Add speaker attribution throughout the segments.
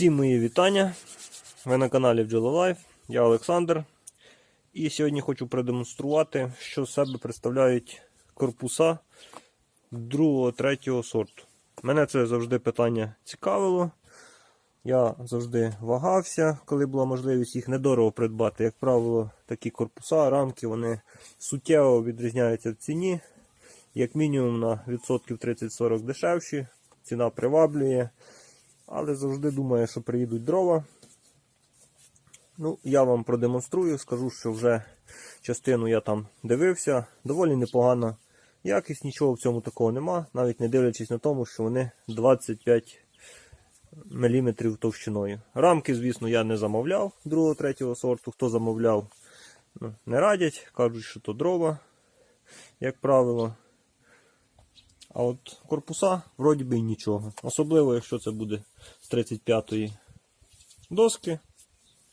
Speaker 1: Всім мої вітання. Ви на каналі Life. Я Олександр. І сьогодні хочу продемонструвати, що з себе представляють корпуса другого, третього сорту. Мене це завжди питання цікавило. Я завжди вагався, коли була можливість їх недорого придбати. Як правило, такі корпуса, рамки вони суттєво відрізняються в ціні. Як мінімум на відсотків 30-40 дешевші. Ціна приваблює. Але завжди думаю, що приїдуть дрова. Ну, я вам продемонструю, скажу, що вже частину я там дивився. Доволі непогана якість, нічого в цьому такого нема, навіть не дивлячись на тому, що вони 25 мм товщиною. Рамки, звісно, я не замовляв другого, третього сорту. Хто замовляв, ну, не радять, кажуть, що то дрова, як правило. А от корпуса вроді би і нічого. Особливо, якщо це буде з 35-ї доски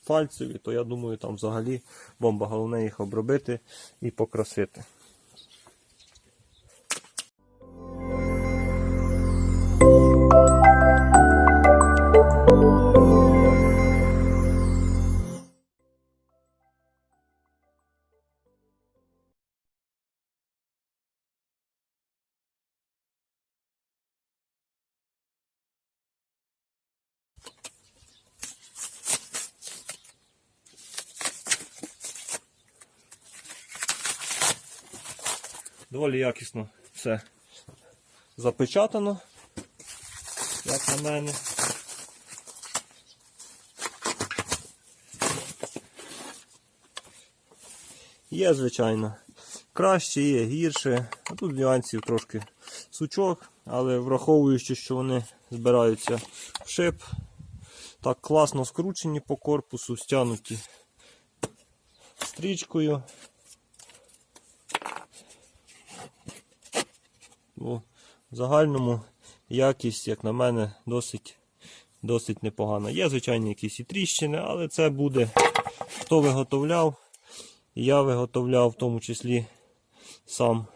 Speaker 1: фальцеві, то я думаю, там взагалі бомба. Головне їх обробити і покрасити. Доволі якісно все запечатано, як на мене. Є, звичайно, краще, є гірше. А тут нюансів трошки сучок, але враховуючи, що вони збираються в шип, так класно скручені по корпусу, стягнуті стрічкою. В загальному якість, як на мене, досить, досить непогана. Є, звичайно, якісь і тріщини, але це буде хто виготовляв. Я виготовляв в тому числі сам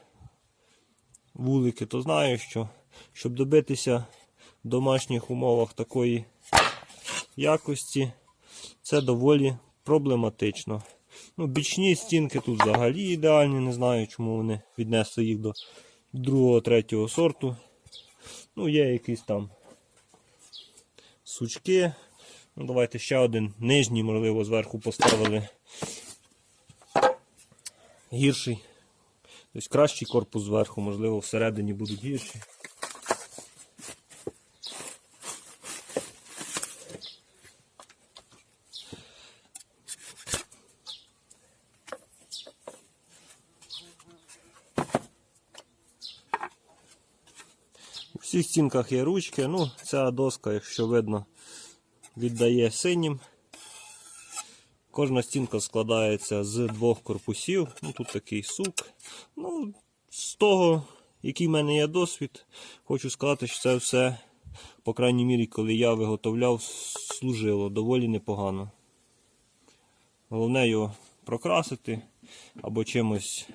Speaker 1: вулики, то знаю, що щоб добитися в домашніх умовах такої якості, це доволі проблематично. Ну, Бічні стінки тут взагалі ідеальні, не знаю, чому вони віднесли їх до другого, третього сорту. Ну, є якісь там сучки. Ну, Давайте ще один нижній, можливо, зверху поставили гірший. Тобто кращий корпус зверху, можливо, всередині будуть гірші. Всіх стінках є ручки. Ну, ця доска, якщо видно, віддає синім. Кожна стінка складається з двох корпусів. Ну, Тут такий сук. Ну, З того, який в мене є досвід, хочу сказати, що це все, по крайній мірі, коли я виготовляв, служило доволі непогано. Головне його прокрасити або чимось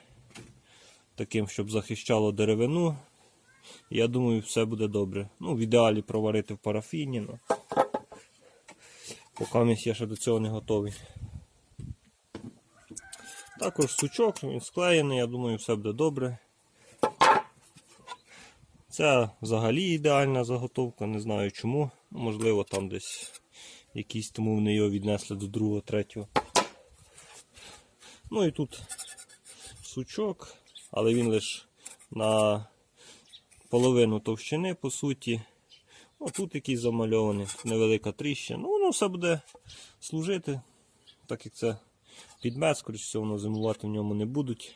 Speaker 1: таким, щоб захищало деревину. Я думаю, все буде добре. Ну, в ідеалі проварити в парафіні. Ну. Поки я ще до цього не готовий. Також сучок, він склеєний, я думаю, все буде добре. Це взагалі ідеальна заготовка, не знаю чому. Можливо, там десь якісь, тому вони його віднесли до другого, третього. Ну і тут сучок, але він лише на половину товщини, по суті. О, тут якийсь замальований, невелика тріщина. Ну, воно все буде служити, так як це підмет, скоріш воно зимувати в ньому не будуть.